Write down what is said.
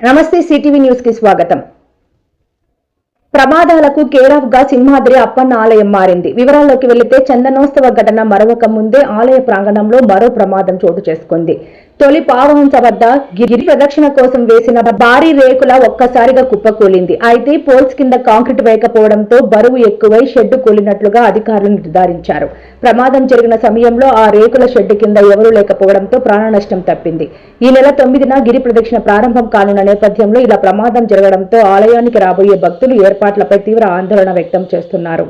నమస్తే సిటీవీ న్యూస్కి స్వాగతం. ప్రమాదాలకు కేరాఫ్గా సింహాద్రి అప్పన్న ఆలయం మారింది. వివరాల్లోకి వెళితే చందనోత్సవ ఘటన మరొక ముందే ఆలయ ప్రాంగణంలో మరో ప్రమాదం చోటు చేసుకుంది. తొలి పావహంస వద్ద గిరి ప్రదక్షిణ కోసం వేసిన భారీ రేకుల ఒక్కసారిగా కుప్పకూలింది అయితే పోల్స్ కింద కాంక్రీట్ వేయకపోవడంతో బరువు ఎక్కువై షెడ్డు కూలినట్లుగా అధికారులు నిర్ధారించారు. ప్రమాదం జరిగిన సమయంలో ఆ రేకుల షెడ్డు కింద ఎవరూ లేకపోవడంతో ప్రాణ నష్టం తప్పింది. ఈ నెల తొమ్మిదిన గిరి ప్రదక్షిణ ప్రారంభం కానున్న నేపథ్యంలో ఇలా ప్రమాదం జరగడంతో ఆలయానికి రాబోయే భక్తులు ఏర్పాట్లపై తీవ్ర ఆందోళన వ్యక్తం చేస్తున్నారు.